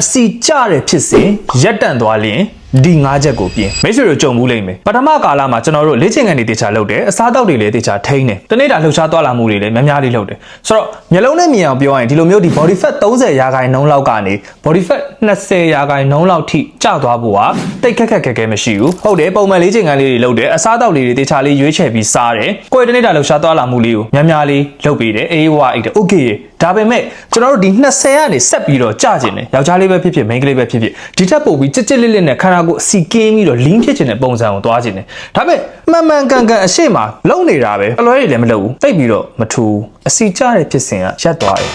အစီကျတဲ့ဖြစ်စဉ်ရက်တန့်သွားလျင် ဒီ၅ချက်ကိုပြင်မိတ်ဆွေတို့ကြုံဘူးလိမ့်မယ်ပထမကာလမှာကျွန်တော်တို့လေ့ကျင့်ခန်းတွေတေချာလုပ်တယ်အစားအသောက်တွေလည်းတေချာထိန်းတယ်တနေ့တာလှုပ်ရှားသွားလာမှုတွေလည်းများများလေးလုပ်တယ်ဆိုတော့မျက်လုံးနဲ့မြင်အောင်ပြောရရင်ဒီလိုမျိုးဒီ body fat 30ရာခိုင်နှုန်းလောက်ကနေ body fat 20ရာခိုင်နှုန်းလောက်ထိကျသွားဖို့ဟာတိတ်ခက်ခက်ခဲခဲမရှိဘူးဟုတ်တယ်ပုံမှန်လေ့ကျင့်ခန်းလေးတွေလုပ်တယ်အစားအသောက်လေးတွေတေချာလေးရွေးချယ်ပြီးစားတယ်ကိုယ်တနေ့တာလှုပ်ရှားသွားလာမှုလေးကိုများများလေးလုပ်ပေးတယ်အေးဝါအိတ်တယ် okay ဒါပေမဲ့ကျွန်တော်တို့ဒီ20ကနေဆက်ပြီးတော့ကြကျင်တယ်ယောက်ျားလေးပဲဖြစ်ဖြစ်မိန်းကလေးပဲဖြစ်ဖြစ်ဒီထက်ပိုပြီးကြစ်ကြစ်လစ်လစ်နဲ့ခန္ဓာကိုယ်အစီကင်းပြီးတော့ lean ဖြစ်ခြင်းတဲ့ပုံစံကိုသွားခြင်းတယ်ဒါပေမဲ့မှန်မှန်ကန်ကန်အရှိမလုံနေတာပဲအလွဲတွေလည်းမလုပ်ဘူးတိတ်ပြီးတော့မထူးအစီကျတဲ့ဖြစ်စဉ်ကရပ်သွားတယ်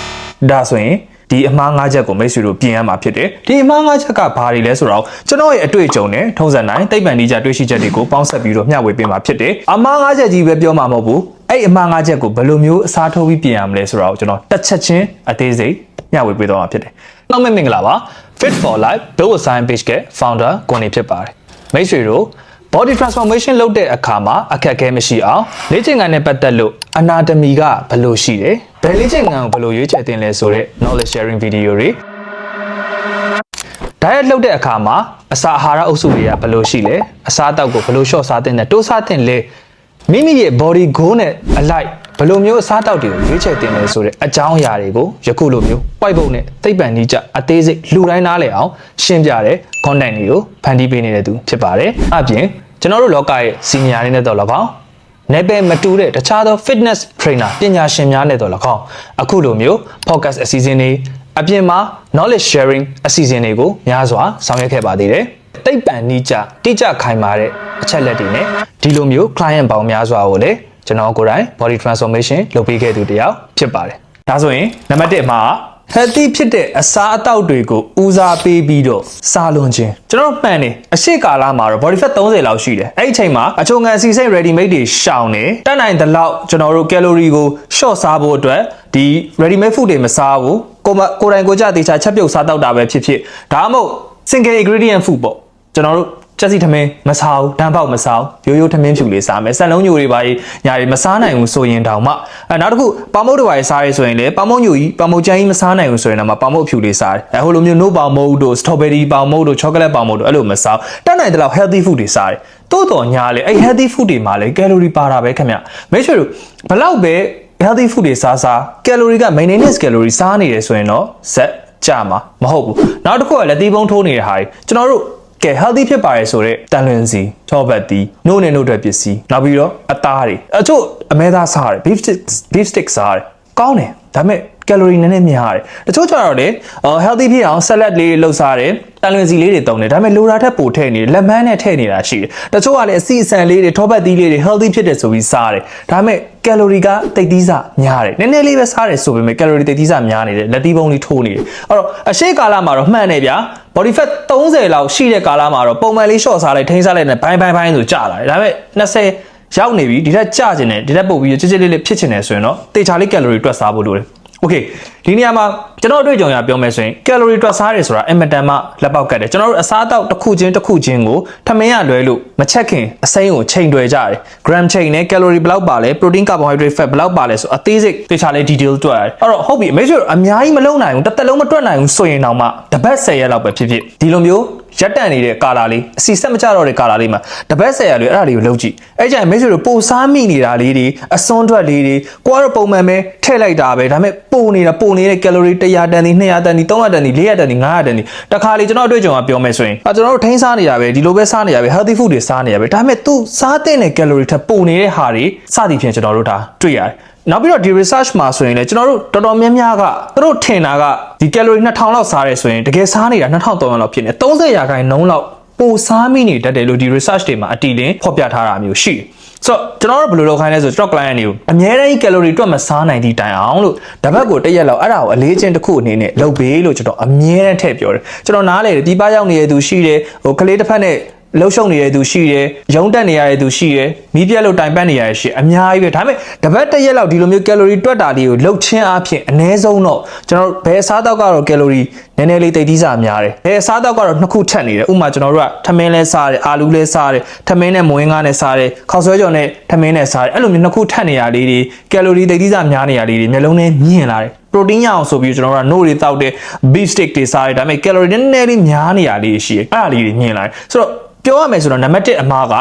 ဒါဆိုရင်ဒီအမှား၅ချက်ကိုမိတ်ဆွေတို့ပြင်ရမှာဖြစ်တယ်ဒီအမှား၅ချက်ကဘာတွေလဲဆိုတော့ကျွန်တော်ရဲ့အတွေ့အကြုံနဲ့ထုံးစံတိုင်းသိပ္ပံနည်းကြတွေ့ရှိချက်တွေကိုပေါင်းစပ်ပြီးတော့မျှဝေပေးမှာဖြစ်တယ်အမှား၅ချက်ကြီးပဲပြောမှာမဟုတ်ဘူးအဲ့အမှား၅ချက်ကိုဘယ်လိုမျိုးအစားထိုးပြီးပြင်ရမလဲဆိုတော့ကျွန်တော်တစ်ချက်ချင်းအသေးစိတ်မျှဝေပေးတော့မှာဖြစ်တယ် နောက်မဲ့မင်္ဂလာပါ Fit for Life Build a Science Page က founder ကိုနေဖြစ်ပါတယ်မိတ်ဆွေတို့ body transformation လုပ်တဲ့အခါမှာအခက်အခဲမရှိအောင်လေ့ကျင့်ခန်းနဲ့ပတ်သက်လို့ anatomy ကဘယ်လိုရှိတယ်ဘယ်လေ့ကျင့်ခန်းကိုဘယ်လိုရွေးချယ်တင်လဲဆိုတဲ့ knowledge sharing video တွေ diet လုပ်တဲ့အခါမှာအစာအာဟာရအုပ်စုတွေကဘယ်လိုရှိလဲအစားအသောက်ကိုဘယ်လိုလျှော့စားသင့်တယ်တိုးစားသင့်လဲမိမိရဲ့ body goal နဲ့အလိုက် ဘယ်လိုမျိုးအစားအသောက်တွေကိုရွေးချယ်တင်လဲဆိုတဲ့အကြောင်းအရာတွေကိုယခုလိုမျိုး white board နဲ့သိပ္ပံနည်းကျအသေးစိတ်လူတိုင်းနားလည်အောင်ရှင်းပြတဲ့ content တွေကိုဖန်တီးပေးနေတဲ့သူဖြစ်ပါတယ်အပြင်ကျွန်တော်တို့လောကရဲ့ senior တွေနဲ့တော့၎င်းနယ်ပယ်မတူတဲ့တခြားသော fitness trainer ပညာရှင်များနဲ့တော့၎င်းအခုလိုမျိုး podcast အစီအစဉ်တွေအပြင်မှာ knowledge sharing အစီအစဉ်တွေကိုများစွာဆောင်ရွက်ခဲ့ပါသေးတယ်။တိတ်ပံနိကြတိကျခိုင်မာတဲ့အချက်လက်တွေနဲ့ဒီလိုမျိုး client ပေါင်းများစွာကိုလည်း ကျွန်တော်ကိုယ်တိုင် body transformation လုပ်ပေးခဲ့သူတစ်ယောက်ဖြစ်ပါတယ်။ဒါဆိုရင်နံပါတ်1မှာ healthy ဖြစ်တဲ့အစားအသောက်တွေကိုဦးစားပေးပြီးတော့စားလွန်ခြင်းကျွန်တော်မှန်တယ်အရှိကာလမှာတော့ body fat 30လောက်ရှိတယ်အဲ့ဒီအချိန်မှာအချုံငံစီစိတ် ready made တွေရှောင်နေတက်နိုင်တဲ့လောက်ကျွန်တော်တို့ calorie ကို short စားဖို့အတွက်ဒီ ready made food တွေမစားဘူးကိုမကိုယ်တိုင်ကိုယ်ကြတေချာချက်ပြုတ်စားတော့တာပဲဖြစ်ဖြစ်ဒါမှမဟုတ် single ingredient food ပေါ့ကျွန်တော်တို့ ချက်စီထမင်းမစားဘူးတန်းပေါက်မစားဘူးရိုးရိုးထမင်းဖြူလေးစားမယ်ဆက်လုံးညိုတွေပါညာတွေမစားနိုင်ဘူးဆိုရင်တောင်မှအဲနောက်တစ်ခုပေါမုတ်တွေပါစားရဲဆိုရင်လေပေါမုတ်ညိုကြီးပေါမုတ်ချမ်းကြီးမစားနိုင်ဘူးဆိုရင်တော့မှပေါမုတ်ဖြူလေးစားတယ်အဲဟိုလိုမျိုး no ပေါမုတ်တို့ strawberry ပေါမုတ်တို့ chocolate ပေါမုတ်တို့အဲ့လိုမစားတက်နိုင်တဲ့လောက် healthy food တွေစားတယ်တိုးတော်ညာလေအဲ့ healthy food တွေမှာလေ calorie ပါတာပဲခင်ဗျမိတ်ဆွေတို့ဘလောက်ပဲ healthy food တွေစားစား calorie က maintenance calorie စားနေတယ်ဆိုရင်တော့ဇက်ကြမှာမဟုတ်ဘူးနောက်တစ်ခုကလက်သီးပုံးထိုးနေတဲ့ဟာတွေကျွန်တော်တို့ ကဲ healthy ဖြစ်ပါရဲဆိုတော့တန်လွင်စီထောပတ်တီနို့နဲ့နို့ထွက်ပစ္စည်းနောက်ပြီးတော့အသားတွေအချို့အမဲသားစားတယ် beef stick beef stick စားတယ်ကောင်းတယ် ဒါပေမဲ့ calorie နည်းနည်းများတယ်တချို့ကျတော့လေ healthy ဖြစ်အောင် salad လေးလှုပ်စားတယ်တန်လွင်စီလေးတွေတုံးတယ်ဒါပေမဲ့လိုတာထက်ပိုထည့်နေတယ်လက်မန်းနဲ့ထည့်နေတာရှိတယ်တချို့ကလည်းအစီအစံလေးတွေထောပတ်သီးလေးတွေ healthy ဖြစ်တယ်ဆိုပြီးစားတယ်ဒါပေမဲ့ calorie ကတိတ်သီးစာများတယ်နည်းနည်းလေးပဲစားတယ်ဆိုပေမဲ့ calorie တိတ်သီးစာများနေတယ်လက်သီးပုံးလေးထိုးနေတယ်အဲ့တော့အရှိကာလမှာတော့မှန်တယ်ဗျာ body fat 30လောက်ရှိတဲ့ကာလမှာတော့ပုံမှန်လေး short စားလိုက်ထိန်းစားလိုက်နဲ့ဘိုင်းဘိုင်းဘိုင်းဆိုကြာလာတယ်ဒါပေမဲ့20 ရောက်နေပြီဒီထက်ကြာကျင်တယ်ဒီထက်ပိုပြီးကြစ်ကြစ်လေးလေးဖြစ်ချင်တယ်ဆိုရင်တော့တေချာလေး calorie တွက်စားဖို့လိုတယ်โอเคဒီနေရာမှာကျွန်တော်အတွေ့အကြုံရပြောမယ်ဆိုရင် calorie တွက်စားတယ်ဆိုတာအင်မတန်မှလက်ပေါက်ကတ်တယ်ကျွန်တော်တို့အစားအသောက်တစ်ခုချင်းတစ်ခုချင်းကိုထမင်းရလွဲလို့မချက်ခင်အစိမ်းကိုချိန်တွယ်ကြတယ် gram ချိန်နဲ့ calorie ဘယ်လောက်ပါလဲ protein carbohydrate fat ဘယ်လောက်ပါလဲဆိုအသေးစိတ်သေချာလေး detail တွက်ရတယ်အဲ့တော့ဟုတ်ပြီအမေတို့အများကြီးမလုံနိုင်ဘူးတစ်သက်လုံးမတွက်နိုင်ဘူးဆိုရင်တော့မှတပတ်10ရက်လောက်ပဲဖြစ်ဖြစ်ဒီလိုမျိုး ရက်တန်နေတဲ့ကာလာလေးအစီဆက်မကြတော့တဲ့ကာလာလေးမှာတပတ်10ရက်လေးအဲ့ဒါလေးကိုလုပ်ကြည့်အဲ့ကြရင်မိတ်ဆွေတို့ပိုစားမိနေတာလေးတွေအစွန်းထွက်လေးတွေကိုကတော့ပုံမှန်ပဲထည့်လိုက်တာပဲဒါပေမဲ့ပိုနေတာပိုနေတဲ့ calorie 100တန်ဒီ200တန်ဒီ300တန်ဒီ400တန်ဒီ500တန်ဒီတခါလေကျွန်တော်အတွေ့အကြုံကပြောမယ်ဆိုရင်အကျွန်တော်တို့ထိန်းစားနေတာပဲဒီလိုပဲစားနေရပဲ healthy food တွေစားနေရပဲဒါပေမဲ့သူစားတဲ့ calorie ထက်ပိုနေတဲ့ဟာတွေစသည်ဖြင့်ကျွန်တော်တို့ဒါတွေ့ရတယ် နောက်ပြီးတော့ဒီ research မှာဆိုရင်လည်းကျွန်တော်တို့တော်တော်များများကသူတို့ထင်တာကဒီ calorie 2000လောက်စားရဲဆိုရင်တကယ်စားနေတာ2300လောက်ဖြစ်နေ30ရာခိုင်နှုန်းလောက်ပိုစားမိနေတတ်တယ်လို့ဒီ research တွေမှာအတီလင်းဖော်ပြထားတာမျိုးရှိတယ်ဆိုတော့ကျွန်တော်တို့ဘယ်လိုလုပ်ခိုင်းလဲဆိုတော့ client တွေကိုအများတန်း calorie တွက်မစားနိုင်သည့်တိုင်အောင်လို့တပတ်ကိုတစ်ရက်လောက်အဲ့ဒါကိုအလေးချင်းတစ်ခုအနေနဲ့လုပ်ပေးလို့ကျွန်တော်အများတန်းထည့်ပြောတယ်ကျွန်တော်နားလေတယ်ဒီပရောက်နေတဲ့သူရှိတယ်ဟိုကလေးတစ်ဖက်နဲ့ လှုပ်ရှုပ်နေတဲ့သူရှိတယ်ရုံးတက်နေရတဲ့သူရှိတယ်မီးပြက်လို့တိုင်ပတ်နေရတဲ့ရှိအများကြီးပဲဒါပေမဲ့တပတ်တစ်ရက်လောက်ဒီလိုမျိုး calorie တွက်တာလေးကိုလှုပ်ချင်းအဖြစ်အနည်းဆုံးတော့ကျွန်တော်ဘယ်စားတော့ကတော့ calorie နည်းနည်းလေးတိတ်သီးစာများတယ်ဘယ်စားတော့ကတော့နှစ်ခုထက်နေတယ်ဥပမာကျွန်တော်တို့ကထမင်းလဲစားတယ်အာလူးလဲစားတယ်ထမင်းနဲ့မွေးငါးနဲ့စားတယ်ခေါက်ဆွဲကြော်နဲ့ထမင်းနဲ့စားတယ်အဲ့လိုမျိုးနှစ်ခုထက်နေရလေးတွေ calorie တိတ်သီးစာများနေရလေးတွေမျိုးလုံးနဲ့မြင်လာတယ် protein ရအောင်ဆိုပြီးကျွန်တော်တို့က no တွေတောက်တယ် beef steak တွေစားတယ်ဒါပေမဲ့ calorie နည်းနည်းလေးများနေရလေးရှိတယ်အဲ့ဒါလေးတွေမြင်လာတယ်ဆိုတော့ ပြောရမယ်ဆိုတော့နံပါတ်1အမှားက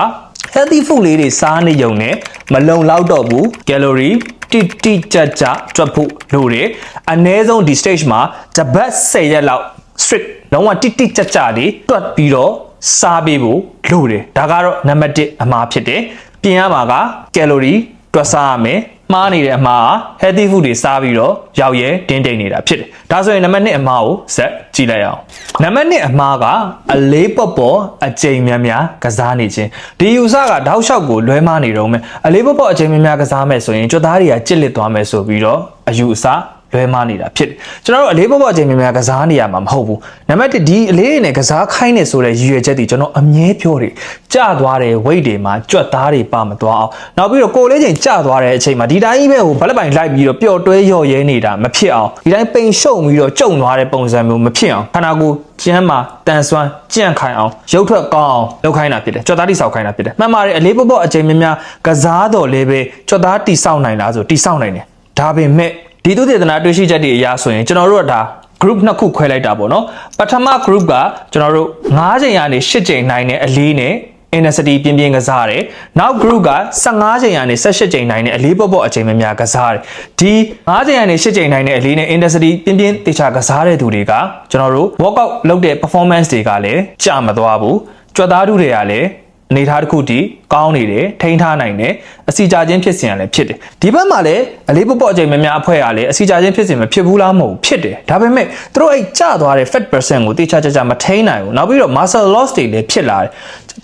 healthy food လေးတွေစားနေုံနဲ့မလုံလောက်တော့ဘူး calorie တိတိကျကျတွက်ဖို့လိုတယ်အနည်းဆုံးဒီ stage မှာတစ်ပတ်10ရက်လောက် strict လုံးဝတိတိကျကျတွေတွက်ပြီးတော့စားပေးဖို့လိုတယ်ဒါကတော့နံပါတ်1အမှားဖြစ်တယ်ပြင်ရမှာက calorie တွက်စားရမယ် မှားနေတဲ့အမှားက healthy food တွေစားပြီးတော့ရောက်ရဲတင်းတိမ်နေတာဖြစ်တယ်ဒါဆိုရင်နံပါတ်2အမှားကိုဇက်ကြည့်လိုက်အောင်နံပါတ်2အမှားကအလေးပေါ်ပေါ်အကြိမ်များများကစားနေခြင်းဒီယူဆကတောက်လျှောက်ကိုလွဲမားနေတော့မယ်အလေးပေါ်ပေါ်အကြိမ်များများကစားမယ်ဆိုရင်ကြွသားတွေကကြစ်လက်သွားမယ်ဆိုပြီးတော့အယူအဆ လွဲမားနေတာဖြစ်တယ်ကျွန်တော်တို့အလေးပေါ်ပေါ်အချိန်များများကစားနေရမှာမဟုတ်ဘူးနံပါတ်1ဒီအလေးတွေနဲ့ကစားခိုင်းနေဆိုတဲ့ရည်ရွယ်ချက်တွေကျွန်တော်အမြဲပြောတယ်ကြသွားတယ် weight တွေမှာကြွက်သားတွေပါမသွားအောင်နောက်ပြီးတော့ကိုယ်လေးချိန်ကြသွားတဲ့အချိန်မှာဒီတိုင်းပဲဟိုဘလက်ပိုင်လိုက်ပြီးတော့ပျော်တွဲရော်ရဲနေတာမဖြစ်အောင်ဒီတိုင်းပိန်ရှုံပြီးတော့ကြုံသွားတဲ့ပုံစံမျိုးမဖြစ်အောင်ခန္ဓာကိုယ်ကျန်းမာတန်ဆွမ်းကြန့်ခိုင်အောင်ရုပ်ထွက်ကောင်းအောင်လုပ်ခိုင်းတာဖြစ်တယ်ကြွက်သားတိဆောက်ခိုင်းတာဖြစ်တယ်မှန်ပါတယ်အလေးပေါ်ပေါ်အချိန်များများကစားတော်လေးပဲကြွက်သားတိဆောက်နိုင်လားဆိုတိဆောက်နိုင်တယ်ဒါပေမဲ့ ဒီသုတေသနတွေ့ရှိချက်တွေအရဆိုရင်ကျွန်တော်တို့ကဒါ group နှစ်ခုခွဲလိုက်တာပေါ့နော်ပထမ group ကကျွန်တော်တို့9ချိန်ကနေ10ချိန်နိုင်တဲ့အလေးနဲ့ intensity ပြင်းပြင်းကစားရတယ်နောက် group က15ချိန်ကနေ18ချိန်နိုင်တဲ့အလေးပေါ့ပေါ့အချိန်များများကစားရတယ်ဒီ9ချိန်ကနေ10ချိန်နိုင်တဲ့အလေးနဲ့ intensity ပြင်းပြင်းတေချာကစားတဲ့သူတွေကကျွန်တော်တို့ workout လုပ်တဲ့ performance တွေကလည်းကြာမသွားဘူးကြွက်သားထုတွေကလည်း အနေထားတစ်ခုတည်းကောင်းနေတယ်ထိန်းထားနိုင်တယ်အစီကြခြင်းဖြစ်စဉ်ရလည်းဖြစ်တယ်ဒီဘက်မှာလည်းအလေးပပေါ့အချိန်များများအဖွဲရလည်းအစီကြခြင်းဖြစ်စဉ်မဖြစ်ဘူးလားမဟုတ်ဘူးဖြစ်တယ်ဒါပေမဲ့သူတို့အဲ့ကျသွားတဲ့ fat percent ကိုတေချာချာချာမထိန်းနိုင်ဘူးနောက်ပြီးတော့ muscle loss တွေလည်းဖြစ်လာတယ်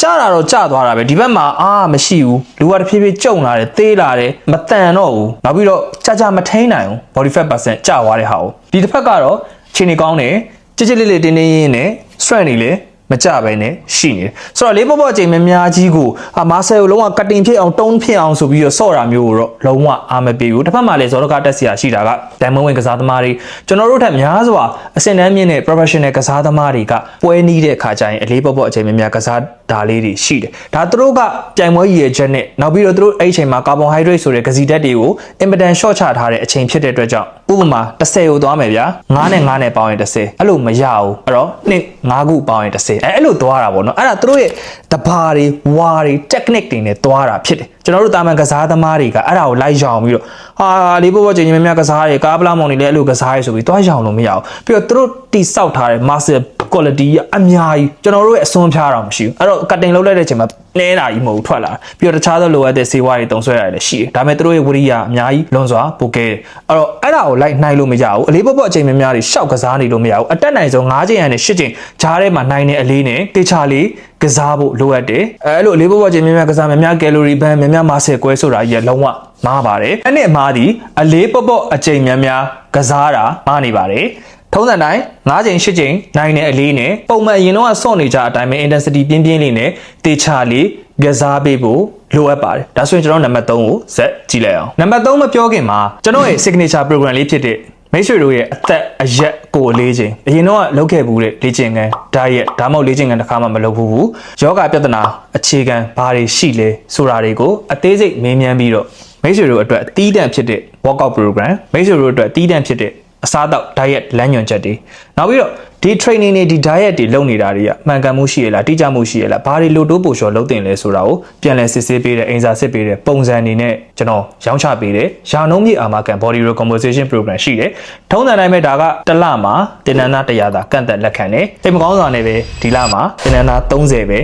ကျတာတော့ကျသွားတာပဲဒီဘက်မှာအားမရှိဘူးလူကတဖြည်းဖြည်းကျုံလာတယ်သေးလာတယ်မတန်တော့ဘူးနောက်ပြီးတော့ကြာကြာမထိန်းနိုင်ဘူး body fat percent ကျသွားတဲ့ဟာကိုဒီတစ်ဖက်ကတော့ခြေနေကောင်းတယ်ကြစ်ကြစ်လေးလေးတင်းတင်းရင်းနဲ့ strength တွေလည်း မကြပဲနဲ့ရှိနေတယ်ဆိုတော့လေးပေါ်ပေါ်အချိန်များများကြီးကိုအာမာဆယ်ကိုလုံးဝကတ်တင်ဖြစ်အောင်တုံးဖြစ်အောင်ဆိုပြီးတော့ဆော့တာမျိုးကိုတော့လုံးဝအားမပေးဘူးတစ်ဖက်မှာလည်းဇော်လကတက်စီယာရှိတာကဒိုင်မန်ဝင်ကစားသမားတွေကျွန်တော်တို့ထက်များစွာအဆင့်တန်းမြင့်တဲ့ professional ကစားသမားတွေကပွဲနီးတဲ့အခါကျရင်အလေးပေါ်ပေါ်အချိန်များများကစား တာလေးတွေရှိတယ်ဒါသူတို့ကပြိုင်ပွဲရည်ရွယ်ချက်နဲ့နောက်ပြီးတော့သူတို့အဲ့ဒီအချိန်မှာကာဗွန်ဟိုက်ဒရိတ်ဆိုတဲ့ဂစီဓာတ်တွေကိုအင်ပဒန်ရှော့ချထားတဲ့အချိန်ဖြစ်တဲ့အတွက်ကြောင့်ဥပမာ10ကိုသွားမယ်ဗျာ9နဲ့9နဲ့ပေါင်းရင်10အဲ့လိုမရဘူးအဲ့တော့နှစ်9ခုပေါင်းရင်10အဲအဲ့လိုသွားတာပေါ့နော်အဲ့ဒါသူတို့ရဲ့တဘာတွေဝါတွေ technique တွေနဲ့သွားတာဖြစ်တယ် ကျွန်တော်တို့တာမန်ကစားသမားတွေကအဲ့ဒါကိုလိုက်ရောင်ပြီးတော့ဟာလေးပေါ်ပေါ်ချိန်များများကစားရဲကားပလာမောင်တွေလည်းအဲ့လိုကစားရဲဆိုပြီးသွားရောင်လို့မရဘူးပြီးတော့သူတို့တိဆောက်ထားတဲ့ muscle quality ကအများကြီးကျွန်တော်တို့ရဲ့အစွန်းဖျားတာမရှိဘူးအဲ့တော့ cutting လုပ်လိုက်တဲ့အချိန်မှာနှဲတာကြီးမဟုတ်ဘူးထွက်လာပြီးတော့တခြားသောလိုအပ်တဲ့စေဝါတွေတုံဆွဲရတယ်လည်းရှိတယ်ဒါပေမဲ့သူတို့ရဲ့ဝရိယအများကြီးလွန်စွာပိုကဲတယ်အဲ့တော့အဲ့ဒါကိုလိုက်နိုင်လို့မရဘူးအလေးပေါ်ပေါ်အချိန်များများတွေရှောက်ကစားနေလို့မရဘူးအတက်နိုင်ဆုံး9ချိန်ကနေ10ချိန်ဂျားထဲမှာနိုင်တဲ့အလေးနဲ့တေချာလေးကစားဖို့လိုအပ်တယ်အဲ့လိုအလေးပေါ်ပေါ်အချိန်များများကစားများများ calorie burn များများမဆယ်ကွဲဆိုတာကြီးကလုံးဝမားပါတယ်အဲ့နဲ့အမားဒီအလေးပေါ်ပေါ်အချိန်များများကစားတာမားနေပါတယ်ထုံးစံတိုင်း9ချိန်10ချိန်နိုင်တဲ့အလေးနဲ့ပုံမှန်အရင်တော့ဆော့နေကြအတိုင်းပဲ intensity ပြင်းပြင်းလေးနဲ့တေချာလေးကစားပေးဖို့လိုအပ်ပါတယ်ဒါဆိုရင်ကျွန်တော်နံပါတ်3ကိုဇက်ကြည့်လိုက်အောင်နံပါတ်3မပြောခင်မှာကျွန်တော်ရဲ့ signature program လေးဖြစ်တဲ့ မိတ်ဆွေတို့ရဲ့အသက်အရက်ကိုလေးချိန်အရင်တော့လုပ်ခဲ့ဘူးတဲ့လေ့ကျင့်ခန်းဒါရက်ဒါမှမဟုတ်လေ့ကျင့်ခန်းတစ်ခါမှမလုပ်ဘူးဘူးယောဂပြဿနာအခြေခံဘာတွေရှိလဲဆိုတာတွေကိုအသေးစိတ်မေးမြန်းပြီးတော့မိတ်ဆွေတို့အတွက်အသီးတန့်ဖြစ်တဲ့ workout program မိတ်ဆွေတို့အတွက်အသီးတန့်ဖြစ်တဲ့ အစားအသောက် diet လမ်းညွှန်ချက်တွေနောက်ပြီးတော့ဒီ training တွေဒီ diet တွေလုပ်နေတာတွေကမှန်ကန်မှုရှိရလားတိကျမှုရှိရလားဘာတွေလိုတိုးပို့လျှော်လုပ်တင်လဲဆိုတာကိုပြန်လည်စစ်ဆေးပေးတဲ့အိမ်စာစစ်ပေးတဲ့ပုံစံတွေနဲ့ကျွန်တော်ရောင်းချပေးတဲ့ရာနှုန်းမြင့်အာမခံ body recomposition program ရှိတယ်ထုံးစံတိုင်းပဲဒါကတစ်လမှာတင်နန်းသား100သာကန့်သက်လက်ခံတယ်တိတ်မကောင်းစွာနဲ့ပဲဒီလမှာတင်နန်းသား30ပဲ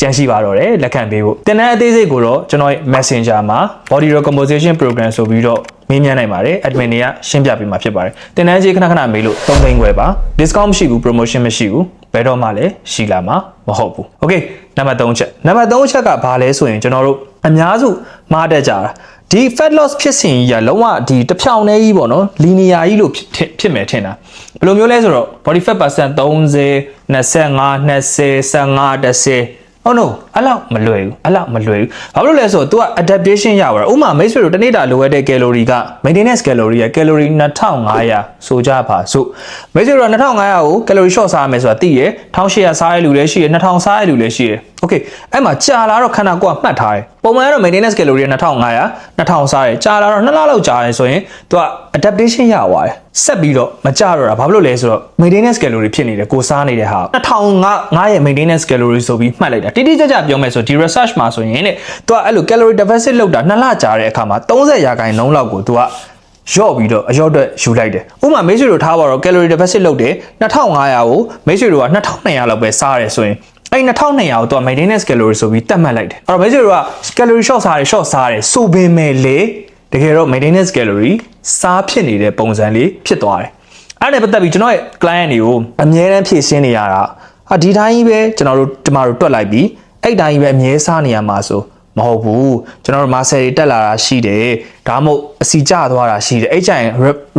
ကြန့်ရှိပါတော့တယ်လက်ခံပေးဖို့တင်နန်းအသေးစိတ်ကိုတော့ကျွန်တော်ရဲ့ Messenger မှာ body recomposition program ဆိုပြီးတော့မေးမြန်းနိုင်ပါတယ် admin တွေကရှင်းပြပေးမှာဖြစ်ပါတယ်တင်နန်းကြီးခဏခဏမေးလို့3သိန်းခွဲပါ discount မရှိဘူး promotion မရှိဘူးဘယ်တော့မှလည်းရှိလာမှာမဟုတ်ဘူး okay နံပါတ်3ချက်နံပါတ်3ချက်ကဘာလဲဆိုရင်ကျွန်တော်တို့အများစုမှားတတ်ကြတာဒီ fat loss ဖြစ်စဉ်ကြီးကလုံးဝဒီတစ်ဖြောင်တည်းကြီးပေါ့နော် linear ကြီးလို့ဖြစ်ဖြစ်မယ်ထင်တာဘယ်လိုမျိုးလဲဆိုတော့ body fat percent 30 25 20 15 10 Oh no အဲ့လောက်မလွယ်ဘူးအဲ့လောက်မလွယ်ဘူးဘာလို့လဲဆိုတော့ तू က adaptation ရပါတော့ဥမာမိတ်ဆွေတို့တစ်နေ့တာလိုအပ်တဲ့ calorie က maintenance calorie က calorie 2500ဆိုကြပါစို့မိတ်ဆွေတို့က2500ကို calorie short စားရမယ်ဆိုတာသိရ1800စားရလူလည်းရှိရ2000စားရလူလည်းရှိရ โอเคအဲ့မှာကြာလာတော့ခန္ဓာကိုယ်ကမှတ်ထားတယ်ပုံမှန်ကတော့ maintenance calorie က2500 2000စားတယ်ကြာလာတော့2လလောက်ကြာတယ်ဆိုရင်သူက adaptation ရသွားတယ်ဆက်ပြီးတော့မကြတော့တာဘာဖြစ်လို့လဲဆိုတော့ maintenance calorie ဖြစ်နေတယ်ကိုစားနေတဲ့ဟာ2005ရဲ့ maintenance calorie ဆိုပြီးမှတ်လိုက်တာတိတိကျကျပြောမယ်ဆိုဒီ research မှာဆိုရင်တဲ့သူကအဲ့လို calorie deficit လောက်တာ2လကြာတဲ့အခါမှာ30ရာခိုင်နှုန်းလောက်ကိုသူက ရော့ပြီးတော့အရော့အတွက်ယူလိုက်တယ်။ဥပမာမိတ်ဆွေတို့ထားပါတော့ calorie deficit လုပ်တယ်2500ကိုမိတ်ဆွေတို့က2200လောက်ပဲစားရတယ်ဆိုရင် အဲ့2200ကိုတော့ maintenance calorie ဆိုပြီးတတ်မှတ်လိုက်တယ်။အဲ့တော့မိတ်ဆွေတို့က calorie short စားတယ် short စားတယ်ဆိုပေမဲ့လေတကယ်တော့ maintenance calorie စားဖြစ်နေတဲ့ပုံစံလေးဖြစ်သွားတယ်။အဲ့ဒါနဲ့ပတ်သက်ပြီးကျွန်တော်ရဲ့ client တွေကိုအမြဲတမ်းဖြည့်ရှင်းနေရတာဟာဒီတိုင်းကြီးပဲကျွန်တော်တို့ဒီမှာတို့တွက်လိုက်ပြီးအဲ့တိုင်းကြီးပဲအမြဲစားနေရမှာဆို မဟုတ်ဘူးကျွန်တော်တို့မာဆယ်တွေတက်လာတာရှိတယ်ဒါမှမဟုတ်အစီကျသွားတာရှိတယ်အဲ့ကျရင်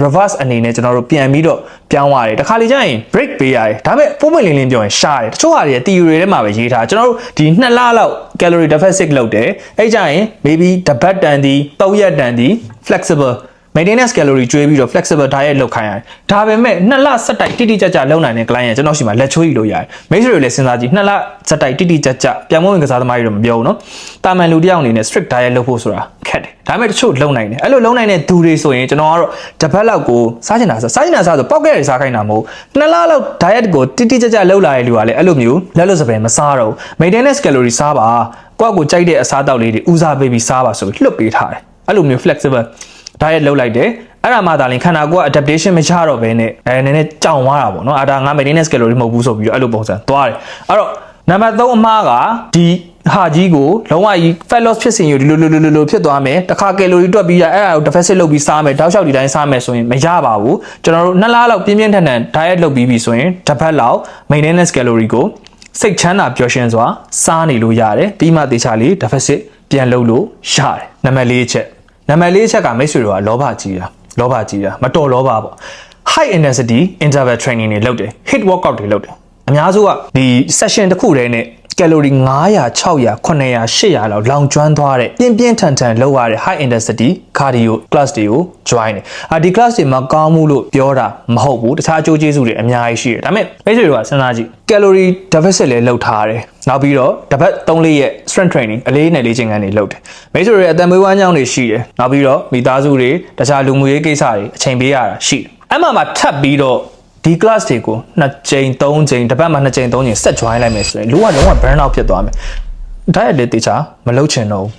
reverse အနေနဲ့ကျွန်တော်တို့ပြန်ပြီးတော့ပြောင်းရတယ်တခါလေကျရင် break ပေးရတယ်ဒါပေမဲ့ပုံမှန်လင်းလင်းပြောရင်ရှားတယ်တချို့ဟာတွေ theory ထဲမှာပဲရေးထားကျွန်တော်တို့ဒီ2လလောက် calorie deficit လုပ်တယ်အဲ့ကျရင် maybe တပတ်တန်သည်3ရက်တန်သည် flexible maintenance calorie ကျွေးပြီးတော့ flexible diet လုပ်ခိုင်းရတယ်။ဒါပေမဲ့နှစ်လစက်တိုက်တိတိကျကျလုပ်နိုင်တဲ့ client ကျွန်တော်ရှိမှလက်ချိုးယူလို့ရတယ်။မိတ်ဆွေတွေလည်းစဉ်းစားကြည့်နှစ်လစက်တိုက်တိတိကျကျပြန်မဝင်ကစားသမားတွေတော့မပြောဘူးနော်။တာမန်လူတစ်ယောက်အနေနဲ့ strict diet လုပ်ဖို့ဆိုတာခက်တယ်။ဒါပေမဲ့တချို့လုံနိုင်တယ်။အဲ့လိုလုံနိုင်တဲ့သူတွေဆိုရင်ကျွန်တော်ကတော့တစ်ပတ်လောက်ကိုစားချင်တာစားစားချင်တာစားဆိုပောက်ကက်တွေစားခိုင်းတာမဟုတ်။နှစ်လလောက် diet ကိုတိတိကျကျလုပ်လာတဲ့လူကလည်းအဲ့လိုမျိုးလက်လွတ်စပယ်မစားတော့ဘူး။ maintenance calorie စားပါ။ကိုယ့်ကိုကြိုက်တဲ့အစားအသောက်လေးတွေဦးစားပေးပြီးစားပါဆိုပြီးလွတ်ပေးထားတယ်။အဲ့လိုမျိုး flexible diet လုပ်လိုက်တယ်အဲ့ဒါမှသာလင်ခန္ဓာကိုယ်က adaptation မချတော့ဘဲနဲ့အဲနည်းနည်းကြောင်သွားတာပေါ့နော်အဲ့ဒါငါ maintenance calorie မဟုတ်ဘူးဆိုပြီးတော့အဲ့လိုပုံစံသွားတယ်အဲ့တော့နံပါတ်3အမှားကဒီဟာကြီးကိုလုံးဝကြီး fat loss ဖြစ်စဉ်ယူဒီလိုလိုလိုလိုဖြစ်သွားမယ်တစ်ခါ calorie တွက်ပြီးရအဲ့ဒါကို deficit လုပ်ပြီးစားမယ်တောက်လျှောက်ဒီတိုင်းစားမယ်ဆိုရင်မရပါဘူးကျွန်တော်တို့နှစ်လလောက်ပြင်းပြင်းထန်ထန် diet လုပ်ပြီးပြီဆိုရင်တစ်ပတ်လောက် maintenance calorie ကိုစိတ်ချမ်းသာပျော်ရွှင်စွာစားနေလို့ရတယ်ပြီးမှတေချာလေး deficit ပြန်လုပ်လို့ရတယ်နံပါတ်4ချက် နံပါတ်၄ချက်ကမိတ်ဆွေတို့ကလောဘကြီးတာလောဘကြီးတာမတော်လောဘပေါ့ high intensity interval training တွေလုပ်တယ် hit workout တွေလုပ်တယ်အများစုကဒီ session တစ်ခုတည်းနဲ့ calorie 900 600 900 800လောက်လောင်ကျွမ်းသွားတဲ့ပြင်းပြင်းထန်ထန်လောက်ရတဲ့ high intensity cardio class တွေကို join တယ်။အာဒီ class တွေမှာကောင်းမှုလို့ပြောတာမဟုတ်ဘူး။တခြားအကျိုးကျေးဇူးတွေအများကြီးရှိတယ်။ဒါပေမဲ့မိတ်ဆွေတွေကစဉ်းစားကြည့် calorie deficit လည်းလုပ်ထားတယ်။နောက်ပြီးတော့တစ်ပတ်3လေးရဲ့ strength training အလေးနဲ့လေ့ကျင့်ခန်းတွေလုပ်တယ်။မိတ်ဆွေတွေအတန်မွေးဝမ်းကြောင်းတွေရှိတယ်။နောက်ပြီးတော့မိသားစုတွေတခြားလူမှုရေးကိစ္စတွေအချိန်ပေးရတာရှိတယ်။အဲ့မှာမှထပ်ပြီးတော့ ဒီ class တွေကို2ချိန်3ချိန်တစ်ပတ်မှ2ချိန်3ချိန်ဆက် join လိုက်မယ်ဆိုရင်လူကလုံးဝ burn out ဖြစ်သွားမယ်။ diet လေးတေချာမလုပ်ချင်တော့ဘူး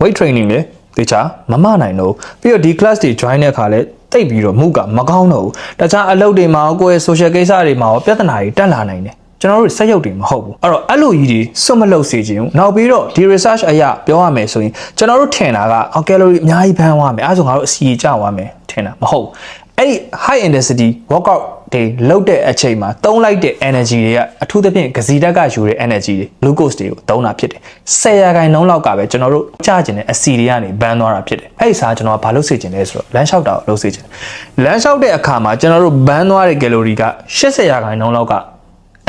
weight training လေတေချာမမနိုင်တော့ဘူးပြီးတော့ဒီ class တွေ join တဲ့အခါလဲတိတ်ပြီးတော့မှုကမကောင်းတော့ဘူးတခြားအလုပ်တွေမှာရောကိုယ့်ရဲ့ social ကိစ္စတွေမှာရောပြဿနာတွေတက်လာနိုင်တယ်ကျွန်တော်တို့စက်ရုပ်တွေမဟုတ်ဘူးအဲ့တော့အဲ့လိုကြီးတွေစွတ်မလုပ်စေချင်ဘူးနောက်ပြီးတော့ဒီ research အရာပြောရမယ်ဆိုရင်ကျွန်တော်တို့ထင်တာက calorie အများကြီးဘန်းသွားမယ်အဲ့ဒါဆိုငါတို့အစီအကျသွားမယ်ထင်တာမဟုတ်ဘူး အဲ့ဒီ high intensity workout တွေလုပ်တဲ့အချိန်မှာသုံးလိုက်တဲ့ energy တွေကအထူးသဖြင့်ဂစီဓာတ်ကယူတဲ့ energy တွေ glucose တွေကိုသုံးတာဖြစ်တယ်။10ရာခိုင်နှုန်းလောက်ကပဲကျွန်တော်တို့ကြားကျင်တဲ့အစီတွေကနေဘန်းသွားတာဖြစ်တယ်။အဲ့ဒီစားကျွန်တော်ကဘာလို့စေချင်လဲဆိုတော့လမ်းလျှောက်တာကိုလုပ်စေချင်တယ်။လမ်းလျှောက်တဲ့အခါမှာကျွန်တော်တို့ဘန်းသွားတဲ့ calorie က80ရာခိုင်နှုန်းလောက်က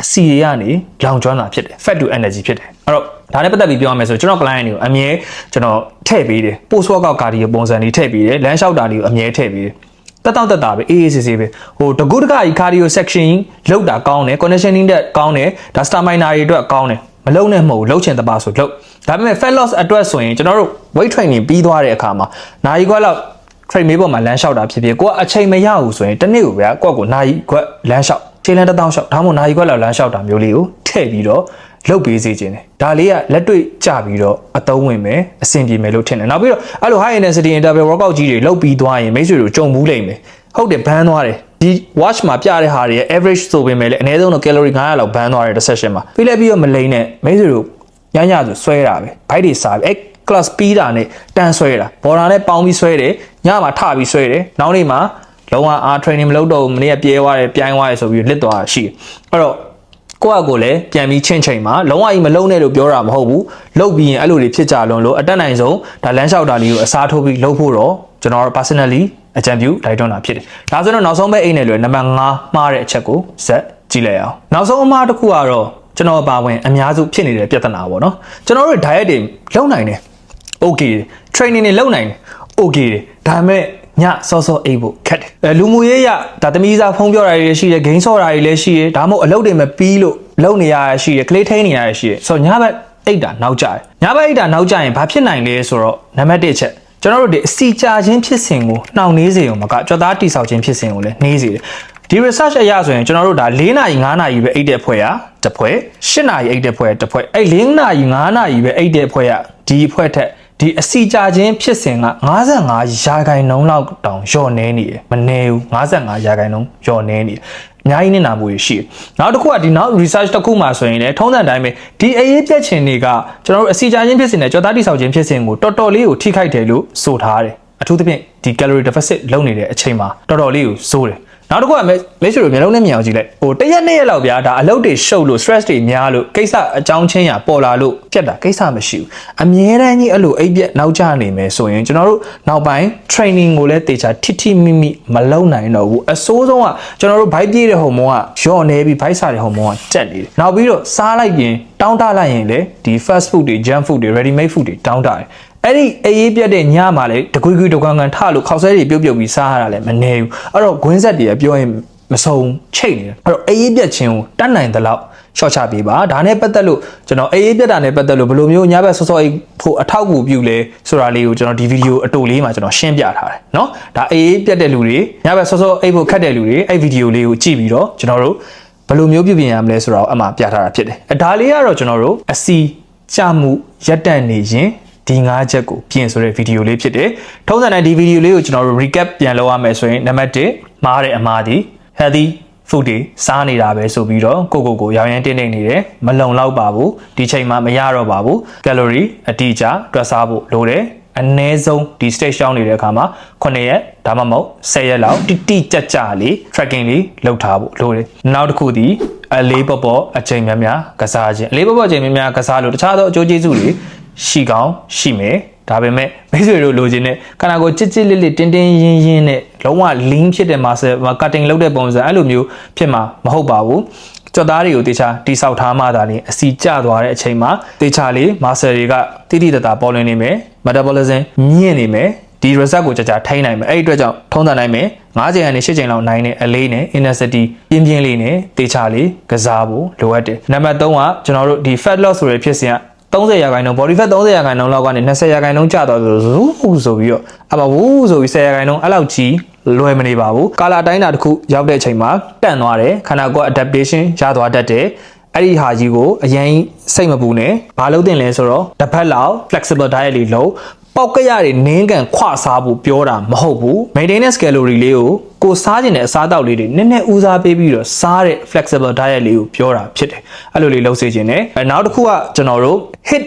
အစီတွေကနေလောင်ကျွမ်းတာဖြစ်တယ် fat to energy ဖြစ်တယ်အဲ့တော့ဒါနဲ့ပတ်သက်ပြီးပြောရမယ်ဆိုကျွန်တော် client တွေကိုအမြဲကျွန်တော်ထည့်ပေးတယ် post workout cardio ပုံစံလေးထည့်ပေးတယ်လမ်းလျှောက်တာတွေကိုအမြဲထည့်ပေးတယ် တက်တော့တက်တာပဲအေးအေးဆေးဆေးပဲဟိုတကုတကကြီး cardio section လောက်တာကောင်းတယ် conditioning တက်ကောင်းတယ်ဒါ stamina တွေအတွက်ကောင်းတယ်မလုံနဲ့မဟုတ်လှုပ်ချင်တပါဆိုလှုပ်ဒါပေမဲ့ fat loss အတွက်ဆိုရင်ကျွန်တော်တို့ weight training ပြီးသွားတဲ့အခါမှာနိုင်ခွက်လောက် trade မေးပေါ်မှာလမ်းလျှောက်တာဖြစ်ဖြစ်ကိုကအချိန်မရဘူးဆိုရင်တစ်နေ့ကိုဗျာကိုကကိုနိုင်ခွက်လမ်းလျှောက်ခြေလမ်းတစ်တောင်းလျှောက်ဒါမှမဟုတ်နိုင်ခွက်လောက်လမ်းလျှောက်တာမျိုးလေးကိုထည့်ပြီးတော့ လုတ်ပေးစေခြင်းတယ်ဒါလေးကလက်တွေ့ကြပြီးတော့အသုံးဝင်မယ်အဆင်ပြေမယ်လို့ထင်တယ်နောက်ပြီးတော့အဲ့လို high intensity interval workout ကြီးတွေလုတ်ပြီးသွားရင်မိတ်ဆွေတို့ကြုံဘူးလိမ့်မယ်ဟုတ်တယ်ဘန်းသွားတယ်ဒီ watch မှာပြတဲ့ဟာတွေရဲ့ average ဆိုပေမဲ့လည်းအနည်းဆုံးတော့ calorie 900လောက်ဘန်းသွားတယ်တစ် session မှာပြီးလည်းပြီးတော့မလိမ့်နဲ့မိတ်ဆွေတို့ညညဆိုဆွဲတာပဲဘိုက်တွေစားပြီအဲ့ class ပြီးတာနဲ့တန်းဆွဲတာဘော်ဒါနဲ့ပေါင်းပြီးဆွဲတယ်ညမှာထပြီးဆွဲတယ်နောက်နေ့မှာလုံးဝအား training မလုပ်တော့ဘူးမနေ့ကပြေးသွားတယ်ပြိုင်းသွားတယ်ဆိုပြီးလစ်သွားတာရှိတယ်အဲ့တော့ ကိုယ့်အကိုလည်းပြန်ပြီးချင်းချိန်မှာလုံးဝကြီးမလုံးနဲ့လို့ပြောတာမဟုတ်ဘူးလုပ်ပြီးရင်အဲ့လိုတွေဖြစ်ကြလွန်လို့အတက်နိုင်ဆုံးဒါလမ်းလျှောက်တာလေးကိုအစားထိုးပြီးလုပ်ဖို့တော့ကျွန်တော် personally အကြံပြုတိုက်တွန်းတာဖြစ်တယ်ဒါဆိုတော့နောက်ဆုံးပဲအိတ်နဲ့လွယ်နံပါတ်5မှားတဲ့အချက်ကိုဇက်ကြည့်လိုက်အောင်နောက်ဆုံးအမှားတစ်ခုကတော့ကျွန်တော်ပါဝင်အများစုဖြစ်နေတဲ့ပြဿနာပေါ့နော်ကျွန်တော်တို့ diet တွေလုပ်နိုင်တယ် okay training တွေလုပ်နိုင်တယ် okay ဒါပေမဲ့ ညစောစောအိပ်ဖို့ခက်တယ်အဲလူမှုရေးရဒါသမီးစားဖုံးပြောတာတွေလည်းရှိတယ်ဂိမ်းဆော့တာတွေလည်းရှိတယ်ဒါမှမဟုတ်အလုပ်တွေမပြီးလို့လုပ်နေရတာရှိတယ်ကလေးထိန်းနေရတာရှိတယ်ဆိုတော့ညဘက်အိတ်တာနောက်ကျတယ်ညဘက်အိတ်တာနောက်ကျရင်ဘာဖြစ်နိုင်လဲဆိုတော့နံပါတ်1ချက်ကျွန်တော်တို့ဒီအစီကြာချင်းဖြစ်စဉ်ကိုနှောင့်နှေးစေုံမကကြွက်သားတိဆောက်ခြင်းဖြစ်စဉ်ကိုလည်းနှေးစေတယ်ဒီ research အရဆိုရင်ကျွန်တော်တို့ဒါ4နာရီ5နာရီပဲအိတ်တဲ့ဖွဲ့ရတစ်ဖွဲ့8နာရီအိတ်တဲ့ဖွဲ့တစ်ဖွဲ့အဲ့4နာရီ5နာရီပဲအိတ်တဲ့ဖွဲ့ရဒီဖွဲ့ထက် ဒီအစီကြာချင်းဖြစ်စဉ်က55ရာခိုင်နှုန်းလောက်တောင်လျော့နေနေတယ်မနေဘူး55ရာခိုင်နှုန်းလျော့နေနေတယ်အများကြီးနစ်နာမှုတွေရှိတယ်နောက်တစ်ခုကဒီနောက် research တစ်ခုမှဆိုရင်လည်းထုံးစံတိုင်းပဲဒီအရေးပြက်ခြင်းတွေကကျွန်တော်တို့အစီကြာချင်းဖြစ်စဉ်နဲ့ကြောသားတိဆောက်ခြင်းဖြစ်စဉ်ကိုတော်တော်လေးကိုထိခိုက်တယ်လို့ဆိုထားတယ်အထူးသဖြင့်ဒီ calorie deficit လုပ်နေတဲ့အချိန်မှာတော်တော်လေးကိုစိုးတယ် နောက်တစ်ခုကမဲမဲရှို့လိုမျိုးလုံးနဲ့မြင်အောင်ကြည့်လိုက်ဟိုတရက်နှစ်ရက်လောက်ဗျာဒါအလုပ်တွေရှုပ်လို့ stress တွေများလို့ကိစ္စအကြောင်းချင်းရပေါ်လာလို့ပြက်တာကိစ္စမရှိဘူးအမြဲတမ်းကြီးအဲ့လိုအိပ်ပြက်နောက်ကျနေမယ်ဆိုရင်ကျွန်တော်တို့နောက်ပိုင်း training ကိုလည်းတေချာထိထိမိမိမလုပ်နိုင်တော့ဘူးအစိုးဆုံးကကျွန်တော်တို့ bike ပြေးတဲ့ဟော်မုန်းကလျော့နေပြီး bike စားတဲ့ဟော်မုန်းကတက်နေတယ်နောက်ပြီးတော့စားလိုက်ရင်တောင်းတလိုက်ရင်လေဒီ fast food တွေ junk food တွေ ready made food တွေတောင်းတတယ် အဲ့ဒီအေးအေးပြတ်တဲ့ညမှာလေတကွေးကွေးတကွမ်းကန်ထလို့ခောက်ဆဲတွေပြုတ်ပြုတ်ပြီးစားရတာလည်းမနေဘူးအဲ့တော့ဂွင်းဆက်တွေကပြောရင်မဆုံးချိတ်နေတယ်အဲ့တော့အေးအေးပြတ်ခြင်းကိုတတ်နိုင်သလောက်ရှော့ချပေးပါဒါနဲ့ပတ်သက်လို့ကျွန်တော်အေးအေးပြတ်တာနဲ့ပတ်သက်လို့ဘယ်လိုမျိုးညဘက်စောစောအိတ်ဖို့အထောက်အကူပြုလဲဆိုတာလေးကိုကျွန်တော်ဒီဗီဒီယိုအတူလေးမှာကျွန်တော်ရှင်းပြထားတယ်เนาะဒါအေးအေးပြတ်တဲ့လူတွေညဘက်စောစောအိတ်ဖို့ခက်တဲ့လူတွေအဲ့ဗီဒီယိုလေးကိုကြည့်ပြီးတော့ကျွန်တော်တို့ဘယ်လိုမျိုးပြုပြင်ရမလဲဆိုတာကိုအမှပြထားတာဖြစ်တယ်အဒါလေးကတော့ကျွန်တော်တို့အစီကြမှုရက်တန့်နေရင် ဒီ၅ချက်ကိုပြင်ဆိုတဲ့ဗီဒီယိုလေးဖြစ်တယ်။ထုံးစံတိုင်းဒီဗီဒီယိုလေးကိုကျွန်တော်တို့ recap ပြန်လုပ်ရမယ်ဆိုရင်နံပါတ်1မားတဲ့အမားဒီ healthy food တွေစားနေတာပဲဆိုပြီးတော့ကိုကိုကိုရောင်ရမ်းတင်းနေနေတယ်မလုံလောက်ပါဘူးဒီချိန်မှာမရတော့ပါဘူး calorie အတိအကျတွက်စားဖို့လိုတယ်အနည်းဆုံးဒီ stage ရှောင်းနေတဲ့အခါမှာ9ရက်ဒါမှမဟုတ်10ရက်လောက်တိတိကျကျလေး tracking လေးလုပ်ထားဖို့လိုတယ်နောက်တစ်ခုဒီအလေးပေါ်ပေါ်အချိန်များများကစားခြင်းအလေးပေါ်ပေါ်အချိန်များများကစားလို့တခြားသောအကျိုးကျေးဇူးတွေ ရှိကောင်းရှိမယ်ဒါပေမဲ့မိတ်ဆွေတို့လိုချင်တဲ့ခန္ဓာကိုယ်ချစ်ချစ်လစ်လစ်တင်းတင်းရင်းရင်းနဲ့လုံးဝ lean ဖြစ်တဲ့ muscle cutting လုပ်တဲ့ပုံစံအဲ့လိုမျိုးဖြစ်မှာမဟုတ်ပါဘူးကြော်သားတွေကိုတေချာတိဆောက်ထားမှသာလေအစီကျသွားတဲ့အချိန်မှာတေချာလေး muscle တွေကတိတိတတ်တာပေါ်လွင်နေမယ် metabolism မြင့်နေမယ်ဒီ result ကိုကြာကြာထိန်းနိုင်မယ်အဲ့ဒီအတွက်ကြောင့်ထုံးစံနိုင်မယ်9ချိန်ကနေ10ချိန်လောက်နိုင်တဲ့အလေးနဲ့ intensity ပြင်းပြင်းလေးနဲ့တေချာလေးကစားဖို့လိုအပ်တယ်နံပါတ်3ကကျွန်တော်တို့ဒီ fat loss ဆိုတဲ့ဖြစ်စဉ်က 30ရာခိုင်နှုန်း body fat 30ရာခိုင်နှုန်းလောက်ကနေ20ရာခိုင်နှုန်းကျသွားသလိုဇူးဆိုပြီးတော့အမဝူးဆိုပြီး10ရာခိုင်နှုန်းအဲ့လောက်ကြီးလွယ်မနေပါဘူးကာလာတိုင်းတာတစ်ခုရောက်တဲ့အချိန်မှာတန့်သွားတယ်ခန္ဓာကိုယ် adaptation ရသွားတတ်တယ်အဲ့ဒီဟာကြီးကိုအရင်စိတ်မပူနဲ့ဘာလုပ်တင်လဲဆိုတော့တစ်ဖက်လောက် flexible diet လေးလုပ် ပေါက်ကရတွေနင်းကန်ခွစားဖို့ပြောတာမဟုတ်ဘူး maintenance calorie လေးကိုကိုစားခြင်းတဲ့အစားအသောက်လေးတွေနည်းနည်းဦးစားပေးပြီးတော့စားတဲ့ flexible diet လေးကိုပြောတာဖြစ်တယ်အဲ့လိုလေးလုပ်စေခြင်းနဲ့နောက်တစ်ခုကကျွန်တော်တို့ hit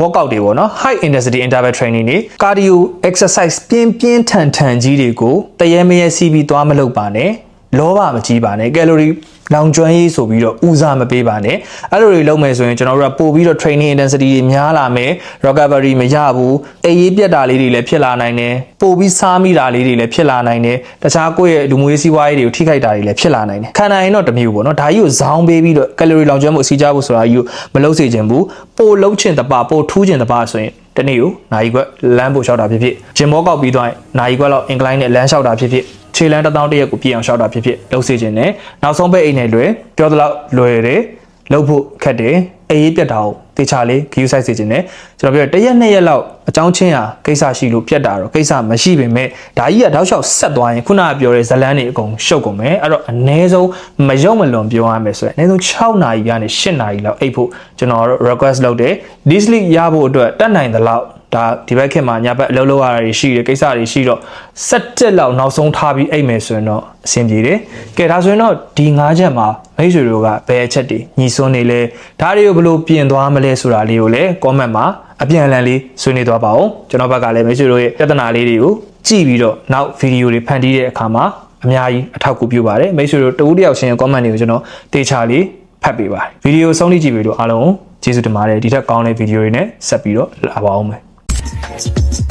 workout တွေပေါ့နော် high intensity interval training တွေ cardio exercise ပြင်းပြင်းထန်ထန်ကြီးတွေကိုတရေမရဲစီးပြီးသွားမလုပ်ပါနဲ့လောဘမကြီးပါနဲ့ calorie လောင်ကျွမ်းရေးဆိုပြီးတော့ဦးစားမပေးပါနဲ့အဲ့လိုတွေလုပ်မယ်ဆိုရင်ကျွန်တော်တို့ကပို့ပြီးတော့ training intensity တွေများလာမယ် recovery မရဘူးအေးရေးပြတ်တာလေးတွေလည်းဖြစ်လာနိုင်တယ်ပို့ပြီးစားမိတာလေးတွေလည်းဖြစ်လာနိုင်တယ်တခြားကိုယ့်ရဲ့လူမှုရေးစီးပွားရေးတွေကိုထိခိုက်တာတွေလည်းဖြစ်လာနိုင်တယ်ခံနိုင်ရင်တော့တစ်မျိုးပေါ့နော်ဒါကြီးကိုဇောင်းပေးပြီးတော့ calorie လောင်ကျွမ်းမှုအစီအကြဖို့ဆိုတာကြီးကိုမလုပ်စေချင်ဘူးပို့လုံးချင်တပါပို့ထူးချင်တပါဆိုရင် တနေ့ကိုနိုင်ခွက်လမ်းပို့လျှောက်တာဖြစ်ဖြစ်ဂျင်မောကောက်ပြီးသွားရင်နိုင်ခွက်လောက် incline နဲ့လမ်းလျှောက်တာဖြစ်ဖြစ်ခြေလမ်းတစ်တောင်းတစ်ရက်ကိုပြည့်အောင်လျှောက်တာဖြစ်ဖြစ်လုပ်စေခြင်းနဲ့နောက်ဆုံးပဲအိတ်နဲ့လွယ်ပြောသလောက်လွယ်တယ် လုပ်ဖို့ခက်တယ်အေးရေးပြတ်တာကိုတေချာလေးဂယူးဆိုင်စေခြင်းနဲ့ကျွန်တော်ပြောတရက်နှစ်ရက်လောက်အကြောင်းချင်းဟာကိစ္စရှိလို့ပြတ်တာတော့ကိစ္စမရှိပေမဲ့ဒါကြီးကတောက်လျှောက်ဆက်သွားရင်ခုနကပြောတဲ့ဇလန်းတွေအကုန်ရှုပ်ကုန်မယ်အဲ့တော့အနည်းဆုံးမယုံမလွန်ပြောရမယ်ဆိုရင်အနည်းဆုံး6နာရီကနေ8နာရီလောက်အိတ်ဖို့ကျွန်တော်တို့ request လုပ်တယ် this sleep ရဖို့အတွက်တတ်နိုင်သလောက် ဒါဒီဘက်ခေတ်မှာညဘက်အလုပ်လုပ်ရတာတွေရှိတယ်ကိစ္စတွေရှိတော့17လောက်နောက်ဆုံးထားပြီးအိတ်မယ်ဆိုရင်တော့အဆင်ပြေတယ်ကဲဒါဆိုရင်တော့ဒီ၅ချက်မှာမိတ်ဆွေတို့ကဘယ်အချက်တွေညီစွန်းနေလဲဒါတွေကိုဘယ်လိုပြင်သွားမလဲဆိုတာလေးကိုလည်း comment မှာအပြန်အလှန်လေးဆွေးနွေးသွားပါဦးကျွန်တော်ဘက်ကလည်းမိတ်ဆွေတို့ရဲ့ပြဿနာလေးတွေကိုကြည့်ပြီးတော့နောက်ဗီဒီယိုတွေဖန်တီးတဲ့အခါမှာအများကြီးအထောက်အကူပြုပါတယ်မိတ်ဆွေတို့တဦးတယောက်ချင်းရဲ့ comment တွေကိုကျွန်တော်တေချာလေးဖတ်ပေးပါတယ်ဗီဒီယိုဆုံးဖြတ်ကြည့်ပြီးတော့အားလုံးကျေးဇူးတင်ပါတယ်ဒီထက်ကောင်းတဲ့ဗီဒီယိုတွေနဲ့ဆက်ပြီးတော့လာပါအောင်မယ် Thank you.